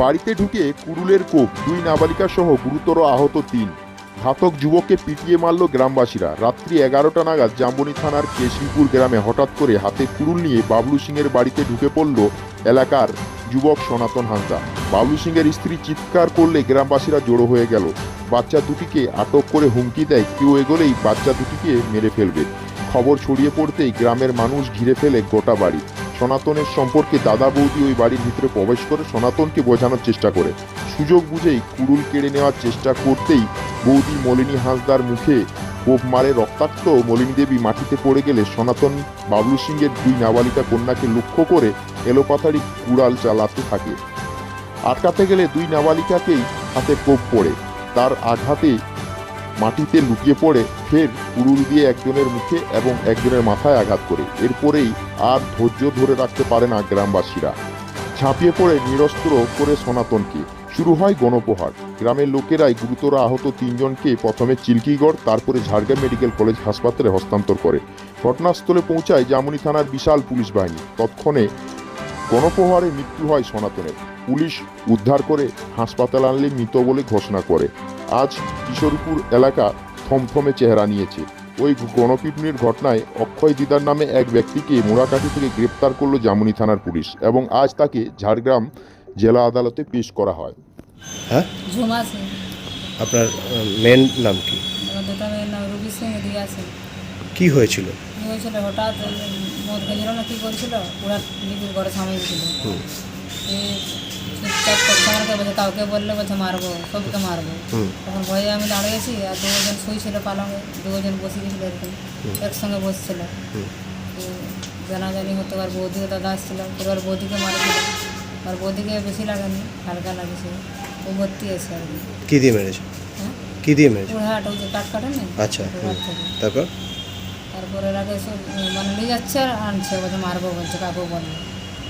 বাড়িতে ঢুকে কুড়ুলের কোপ দুই নাবালিকা সহ গুরুতর আহত তিন। ঘাতক যুবককে পিটিয়ে মারল গ্রামবাসীরা। রাত্রি এগারোটা নাগাদ জাম্বনি থানার কেশরীপুর গ্রামে হঠাৎ করে হাতে কুড়ুল নিয়ে বাবলু সিংয়ের বাড়িতে ঢুকে পড়ল এলাকার যুবক সনাতন হাঁসদা বাবলু সিংয়ের স্ত্রী চিৎকার করলে গ্রামবাসীরা জড়ো হয়ে গেল। বাচ্চা দুটিকে আটক করে হুমকি দেয় কেউ এগোলেই বাচ্চা দুটিকে মেরে ফেলবে। খবর ছড়িয়ে পড়তেই গ্রামের মানুষ ঘিরে ফেলে গোটা বাড়ি। সনাতনের সম্পর্কে দাদা বৌদি ওই বাড়ির ভিতরে প্রবেশ করে সনাতনকে বোঝানোর চেষ্টা করে। সুযোগ বুঝেই কুড়ুল কেড়ে নেওয়ার চেষ্টা করতেই বৌদি মলিনী হাঁসদার মুখে কোপ মারে রক্তাক্ত মলিনী দেবী মাটিতে পড়ে গেলে সনাতন বাবলু সিংয়ের দুই নাবালিকা কন্যাকে লক্ষ্য করে এলোপাথারি কুড়াল চালাতে থাকে। আটকাতে গেলে দুই নাবালিকাকেই হাতে কোপ পড়ে। তার আঘাতে মাটিতে লুকিয়ে পড়ে ফের কুড়ুল দিয়ে একজনের মুখে এবং একজনের মাথায় আঘাত করে। এরপরেই আর ধৈর্য ধরে রাখতে পারে না গ্রামবাসীরা। ঝাঁপিয়ে পড়ে নিরস্ত্র করে সনাতনকে। শুরু হয় গণপ্রহার। গ্রামের লোকেরাই গুরুতর আহত তিনজনকে প্রথমে চিলকিগড়, তারপরে ঝাড়গ্রাম মেডিকেল কলেজ হাসপাতালে হস্তান্তর করে। ঘটনাস্থলে পৌঁছায় জামুনি থানার বিশাল পুলিশ বাহিনী। তৎক্ষণে গণপ্রহারে মৃত্যু হয় সনাতনের। পুলিশ উদ্ধার করে হাসপাতাল আনলে মৃত বলে ঘোষণা করে। আজ কিশোরপুর এলাকা থমথমে চেহারা নিয়েছে। ওই গণপিটুনির ঘটনায় অক্ষয় দিদার নামে এক ব্যক্তিকে মোড়াকাঠি থেকে গ্রেপ্তার করল জামুনি থানার পুলিশ এবং আজ তাকে ঝাড়গ্রাম জেলা আদালতে পেশ করা হয়। হ্যাঁ? আপনার মেন নাম কি? কি হয়েছিল? হঠাৎ মদ খেয়েছিল না কী করেছিল? পুরা ঘরে সামিল ছিল হুম। সে চুপচাপ বলছে কাউকে বললে বলছে মারবো সবকে মারবো। তখন ভয়ে আমি দাঁড়িয়েছি আর দুজন শুয়েছিল পালঙে দুজন বসে গেছিল এরকম একসঙ্গে বসছিল। জানাজানি হতো আর বৌদিও দাদা আসছিল পুরো আর বৌদিকে মারেছিল আর বৌদিকে বেশি লাগেনি হালকা লাগেছে ও ভর্তি আছে আর কি। দিয়ে মেরেছে? হ্যাঁ? কি দিয়ে মেরেছে? পুরহাট ওই যে কাঠ কাটে না আচ্ছা তারপর? তারপরে আগে সব মানে নিয়ে যাচ্ছে আর আনছে বলছে মারবো বলছে কাকু বলল।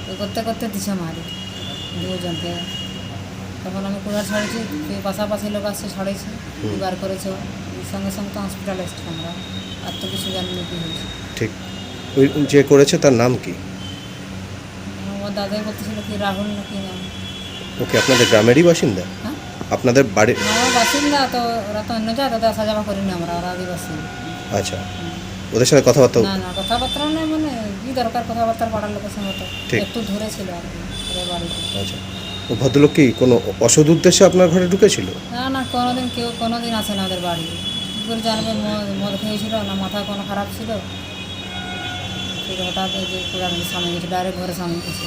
ওই করতে করতে দিছে মারি। দুজনকে তখন আমি কোথায় ছাড়েছি কেউ পাশাপাশি লোক আসছে ছাড়েছি। বার করেছে সঙ্গে সঙ্গে তো হসপিটালে এসছি আমরা। আর তো কিছু জানি না কি হয়েছে। ঠিক। ওই যে করেছে তার নাম কি? আমার দাদাই বলতেছিল কি রাহুল না কি নাম। ওকে আপনাদের গ্রামেরই বাসিন্দা? হ্যাঁ। আপনাদের বাড়ির আমার বাসিন্দা তো ওরা তো অন্য যায় তাদের আসা যাওয়া করিনি আমরা ওরা আদিবাসী। আচ্ছা। ওদের সাথে কথাবার্তা না না কথাবার্তা না মানে কি দরকার কথাবার্তা পাড়ার লোকের সঙ্গে তো। একটু দূরে ছিল আর বাড়িতে। আচ্ছা। ভদ্রলোক কি কোনো অসৎ উদ্দেশ্যে আপনার ঘরে ঢুকেছিল? না না, কোনোদিন কেউ, কোনোদিন আসে না আমাদের বাড়ি। কী করে জানবে, মদ খেয়েছিল না মাথা কোনো খারাপ ছিল? হঠাৎ যে সামনে গেছে ডাইরেক্ট ঘরে সামনে গেছে।